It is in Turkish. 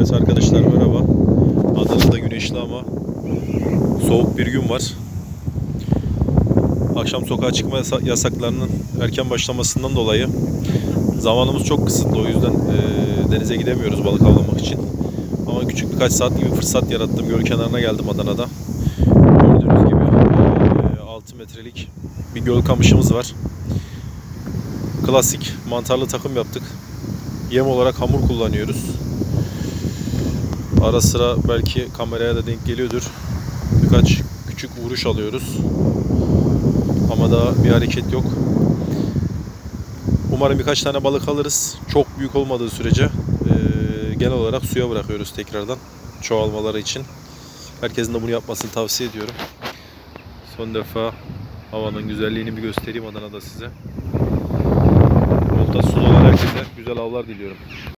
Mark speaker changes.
Speaker 1: Evet arkadaşlar merhaba. Adana'da güneşli ama soğuk bir gün var. Akşam sokağa çıkma yasa- yasaklarının erken başlamasından dolayı zamanımız çok kısıtlı. O yüzden eee, denize gidemiyoruz balık avlamak için. Ama küçük birkaç saat gibi fırsat yarattım. Göl kenarına geldim Adana'da. Gördüğünüz gibi eee, 6 metrelik bir göl kamışımız var. Klasik mantarlı takım yaptık. Yem olarak hamur kullanıyoruz. Ara sıra belki kameraya da denk geliyordur. Birkaç küçük vuruş alıyoruz. Ama daha bir hareket yok. Umarım birkaç tane balık alırız. Çok büyük olmadığı sürece eee, genel olarak suya bırakıyoruz tekrardan çoğalmaları için. Herkesin de bunu yapmasını tavsiye ediyorum. Son defa havanın güzelliğini bir göstereyim Adana'da size. Oltası olan herkese güzel avlar diliyorum.